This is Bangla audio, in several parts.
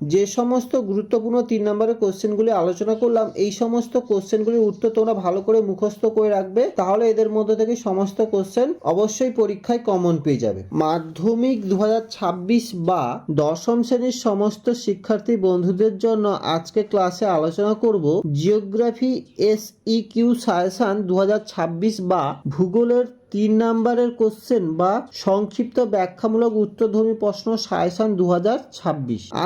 যে সমস্ত গুরুত্বপূর্ণ তিন নম্বরের কোশ্চেনগুলি আলোচনা করলাম, এই সমস্ত কোশ্চেনগুলির উত্তর তোমরা ভালো করে মুখস্থ করে রাখবে, তাহলে এদের মধ্যে থেকে সমস্ত কোশ্চেন অবশ্যই পরীক্ষায় কমন পেয়ে যাবে। মাধ্যমিক দু হাজার ছাব্বিশ বা দশম শ্রেণির সমস্ত শিক্ষার্থী বন্ধুদের জন্য আজকে ক্লাসে আলোচনা করব geography S E Q suggestion দু বা ভূগোলের তিন নাম্বারের কোশ্চেন বা সংক্ষিপ্ত ব্যাখ্যামূলক উত্তরধর্মী প্রশ্ন সায়সান দু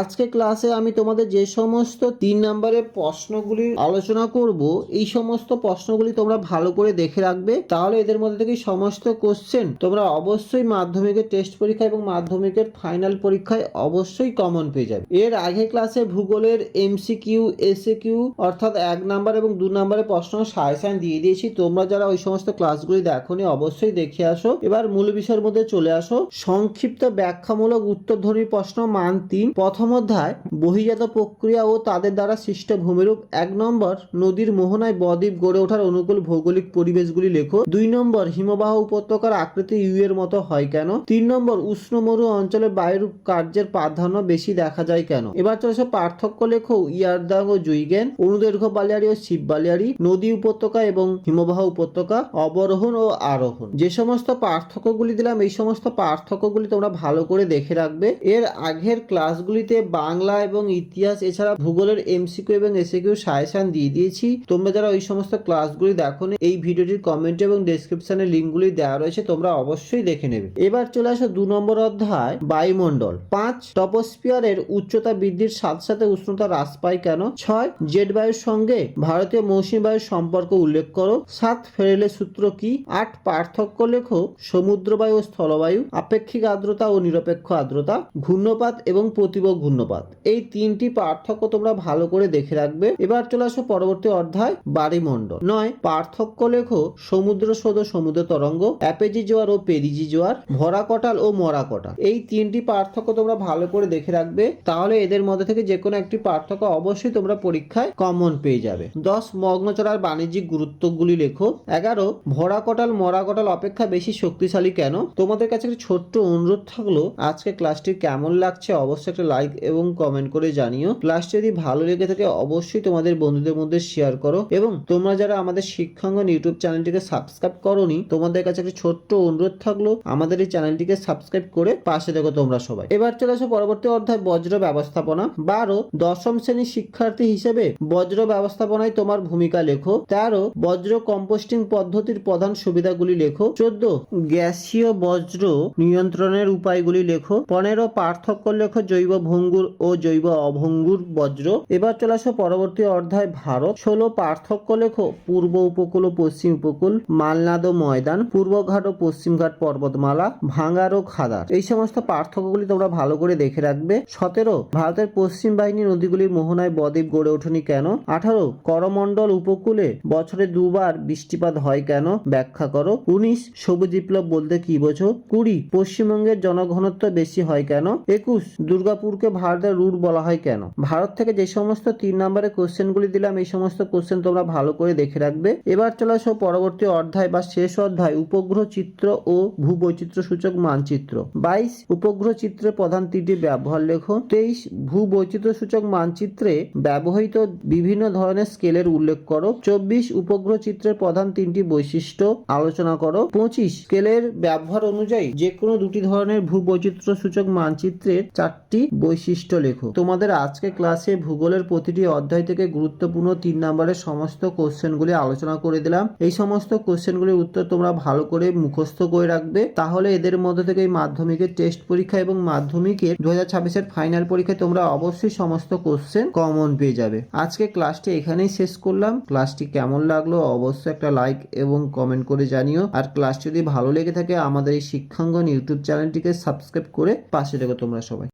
আজকে ক্লাসে আমি তোমাদের যে সমস্ত তিন নাম্বারের প্রশ্নগুলির আলোচনা করব, এই সমস্ত প্রশ্নগুলি তোমরা ভালো করে দেখে রাখবে। তাহলে এদের মধ্যে থেকে সমস্ত কোশ্চেন তোমরা অবশ্যই মাধ্যমিকের টেস্ট পরীক্ষা এবং মাধ্যমিকের ফাইনাল পরীক্ষায় অবশ্যই কমন পেয়ে যাবে। এর আগে ক্লাসে ভূগোলের এমসিকিউ এসএ কিউ অর্থাৎ এক নাম্বার এবং দু নাম্বারের প্রশ্ন সায়সান দিয়ে দিয়েছি। তোমরা যারা ওই সমস্ত ক্লাসগুলি দেখোনি, অবশ্যই দেখে আসো। এবার মূল বিষয়ের মধ্যে চলে আসো। সংক্ষিপ্ত ব্যাখ্যামূলক উত্তরধর্মী প্রশ্ন মান তিন। প্রথম অধ্যায়, বহিজাত প্রক্রিয়া ও তাদের দ্বারা সৃষ্ট ভূমিরূপ। এক নম্বর, নদীর মোহনায় বদ্বীপ গড়ে ওঠার অনুকূল ভৌগোলিক পরিবেশগুলি লেখো। দুই নম্বর, হিমবাহ উপত্যকার আকৃতি ইউ এর মতো হয় কেন? তিন নম্বর, উষ্ণ মরু অঞ্চলে বায়ুর কার্যের প্রাধান্য বেশি দেখা যায় কেন? এবার চলে চলেছে পার্থক্য লেখো ইয়ারদাগ ও জুইগেন, অনুদৈর্ঘ্য বালিয়ারি ও শিব বালিয়ারি, নদী উপত্যকা এবং হিমবাহ উপত্যকা, অবরোহণ ও আরোহণ। যে সমস্ত পার্থক্যগুলি দিলাম, এই সমস্ত পার্থক্যগুলি তোমরা ভালো করে দেখে রাখবে। এর আগের ক্লাসগুলিতে বাংলা এবং ইতিহাস, এছাড়া ভূগোলের এমসিকিউ এবং এসিকিউ সাজেশন দিয়ে দিয়েছি। তোমরা যারা ওই সমস্ত ক্লাসগুলি দেখো এই ভিডিওটির কমেন্ট এবং ডেসক্রিপশনে লিঙ্কগুলি দেওয়া রয়েছে, তোমরা অবশ্যই দেখে নেবে। এবার চলে আসো দু নম্বর অধ্যায়, বায়ুমণ্ডল। পাঁচ টপোস্পিয়ারের উচ্চতা বৃদ্ধির সাথে সাথে উষ্ণতা হ্রাস পায় কেন? ছয়, জেট বায়ুর সঙ্গে ভারতীয় মৌসুমী বায়ুর সম্পর্ক উল্লেখ করো। সাত, ফেরেলের সূত্র কি? আট পার্থক্য লেখো সমুদ্রবায়ু ও স্থলবায়ু, আপেক্ষিক আর্দ্রতা ও নিরপেক্ষ আর্দ্রতা, ঘূর্ণপাত এবং প্রতিব ঘূর্ণপাত। এই তিনটি পার্থক্য তোমরা ভালো করে দেখে রাখবে। এবার চলে আসো পরবর্তী অধ্যায় বাড়িমণ্ডল নয়, পার্থক্য লেখো সমুদ্র স্রোত সমুদ্র তরঙ্গ, অ্যাপেজি জোয়ার ও পেরিজি জোয়ার, ভরা কটাল ও মরা কটাল। এই তিনটি পার্থক্য তোমরা ভালো করে দেখে রাখবে। তাহলে এদের মধ্যে থেকে যে কোনো একটি পার্থক্য অবশ্যই তোমরা পরীক্ষায় কমন পেয়ে যাবে। দশ মগ্নচড়ার বাণিজ্যিক গুরুত্বগুলি লেখো। এগারো, ভরা কটাল, মরা কটাল অপেক্ষা বেশি শক্তিশালী কেন? তোমাদের কাছে একটা ছোট্ট অনুরোধ থাকল, আজকে ক্লাসটি কেমন লাগছে অবশ্যই একটা লাইক এবং কমেন্ট করে জানিও। ক্লাসটি যদি ভালো লেগে থাকে অবশ্যই তোমাদের বন্ধুদের মধ্যে শেয়ার করো এবং তোমরা যারা আমাদের শিক্ষাঙ্গন ইউটিউব চ্যানেলটিকে সাবস্ক্রাইব করনি, তোমাদের কাছে একটা ছোট্ট অনুরোধ থাকল, আমাদের এই চ্যানেলটিকে সাবস্ক্রাইব করে পাশে দেখো তোমরা সবাই। এবার চলে আসো পরবর্তী অধ্যায়, বজ্র ব্যবস্থাপনা। বারো, দশম শ্রেণির শিক্ষার্থী হিসেবে বজ্র ব্যবস্থাপনায় তোমার ভূমিকা লেখো। তেরো, বজ্র কম্পোস্টিং পদ্ধতির প্রধান সুবিধাগুলি লেখো। চোদ্দ, গ্যাসীয় বজ্র নিয়ন্ত্রণের উপায়গুলি লেখো। পনেরো, পার্থক্য লেখো, জৈব ভঙ্গুর ও জৈব অভঙ্গুর বজ্র। এবার চলে আসো পরবর্তী অধ্যায়, ভারত। ষোলো, পার্থক্য লেখো, পূর্ব উপকূল ও পশ্চিম উপকূল, মালনাদ ময়দান পূর্বঘাট ও পশ্চিমঘাট পর্বতমালা, ভাঙ্গার ও খাদার। এই সমস্ত পার্থক্যগুলি তোমরা ভালো করে দেখে রাখবে। সতেরো, ভারতের পশ্চিম বাহিনী নদীগুলির মোহনায় বদ্বীপ গড়ে ওঠেনি কেন? আঠারো, করমণ্ডল উপকূলে বছরে দুবার বৃষ্টিপাত হয় কেন? ব্যাখ্যা করো। উনিশ সবুজ বিপ্লব বলতে কি বোঝো? কুড়ি, পশ্চিমবঙ্গের জনঘনত্ব বেশি হয় কেন? একুশ, দুর্গাপুরকে ভারতের রুট বলা হয় কেন? ভারত থেকে যে সমস্ত তিন নম্বরের কোশ্চেনগুলি দিলাম, এই সমস্ত কোশ্চেন তোমরা ভালো করে দেখে রাখবে। এবার চলে আসো পরবর্তী অধ্যায় বা শেষ অধ্যায়, উপগ্রহ চিত্র ও ভূবৈচিত্র্য সূচক মানচিত্র। বাইশ, উপগ্রহ চিত্রের প্রধান তিনটি ব্যবহার লেখো। তেইশ, ভূবৈচিত্র্য সূচক মানচিত্রে ব্যবহৃত বিভিন্ন ধরনের স্কেলের উল্লেখ করো। চব্বিশ, উপগ্রহ চিত্রের প্রধান তিনটি বৈশিষ্ট্য আলোচনা করো। পঁচিশ স্কেলের ব্যবহার অনুযায়ী যে কোনো দুটি ধরনের ভূবৈচিত্র্য সূচক মানচিত্রের চারটি বৈশিষ্ট্য লেখো। তোমাদের আজকে ক্লাসে ভূগোলের প্রতিটি অধ্যায় থেকে গুরুত্বপূর্ণ তিন নম্বরের সমস্ত কোশ্চেনগুলি আলোচনা করে দিলাম। এই সমস্ত কোশ্চেনগুলির উত্তর তোমরা ভালো করে মুখস্থ করে রাখবে। তাহলে এদের মধ্যে থেকে মাধ্যমিকের টেস্ট পরীক্ষা এবং মাধ্যমিকের দু হাজার ছাব্বিশের ফাইনাল পরীক্ষায় তোমরা অবশ্যই সমস্ত কোশ্চেন কমন পেয়ে যাবে। আজকে ক্লাসটি এখানেই শেষ করলাম। ক্লাসটি কেমন লাগল অবশ্যই একটা লাইক এবং কমেন্ট করে জানিও। আর ক্লাস যদি ভালো লেগে থাকে আমাদের এই শিক্ষাঙ্গন ইউটিউব চ্যানেলটিকে সাবস্ক্রাইব করে পাশে দেখো তোমরা সবাই।